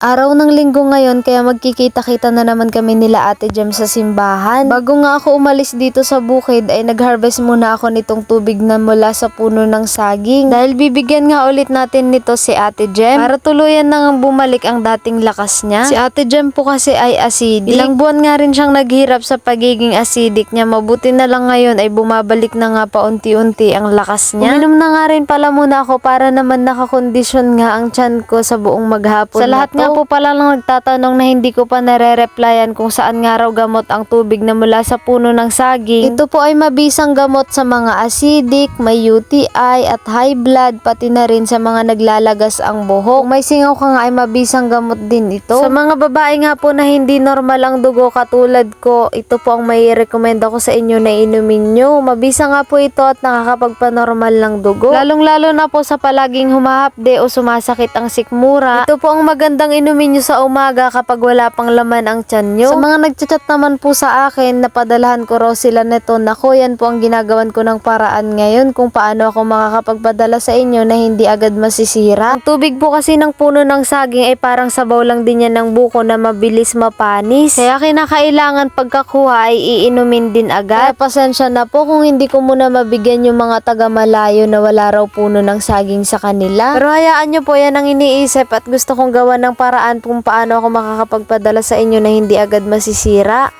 Araw ng linggo ngayon kaya magkikita-kita na naman kami nila Ate Jem sa simbahan. Bago nga ako umalis dito sa bukid ay nag-harvest muna ako nitong tubig na mula sa puno ng saging. Dahil bibigyan nga ulit natin nito si Ate Jem para tuluyan nang bumalik ang dating lakas niya. Si Ate Jem po kasi ay acidic. Ilang buwan nga rin siyang naghirap sa pagiging acidic niya. Mabuti na lang ngayon ay bumabalik na nga paunti-unti ang lakas niya. Uminom na nga rin pala muna ako para naman nakakondisyon nga ang tiyan ko sa buong maghapon. Sa lahat nga po pala lang nagtatanong na hindi ko pa nare-replyan kung saan nga raw gamot ang tubig na mula sa puno ng saging. Ito po ay mabisang gamot sa mga acidic, may UTI at high blood pati na rin sa mga naglalagas ang buhok. Kung may singaw ka nga ay mabisang gamot din ito. Sa mga babae nga po na hindi normal ang dugo katulad ko, ito po ang may recommend ako sa inyo na inumin nyo. Mabisa nga po ito at nakakapagpanormal ng dugo. Lalong lalo na po sa palaging humahapde o sumasakit ang sikmura. Ito po ang magandang inumin nyo sa umaga kapag wala pang laman ang tiyan nyo. Sa mga nagchat naman po sa akin, napadalahan ko raw sila neto. Nako, yan po ang ginagawan ko ng paraan ngayon kung paano ako makakapagpadala sa inyo na hindi agad masisira. Ang tubig po kasi ng puno ng saging ay parang sabaw lang din yan ng buko na mabilis mapanis. Kaya kinakailangan pagkakuha ay iinumin din agad. Kaya pasensya na po kung hindi ko muna mabigyan yung mga taga malayo na wala raw puno ng saging sa kanila. Pero hayaan nyo po yan ang iniisip at gusto kong gawa ng paraan kung paano ako makakapagpadala sa inyo na hindi agad masisira.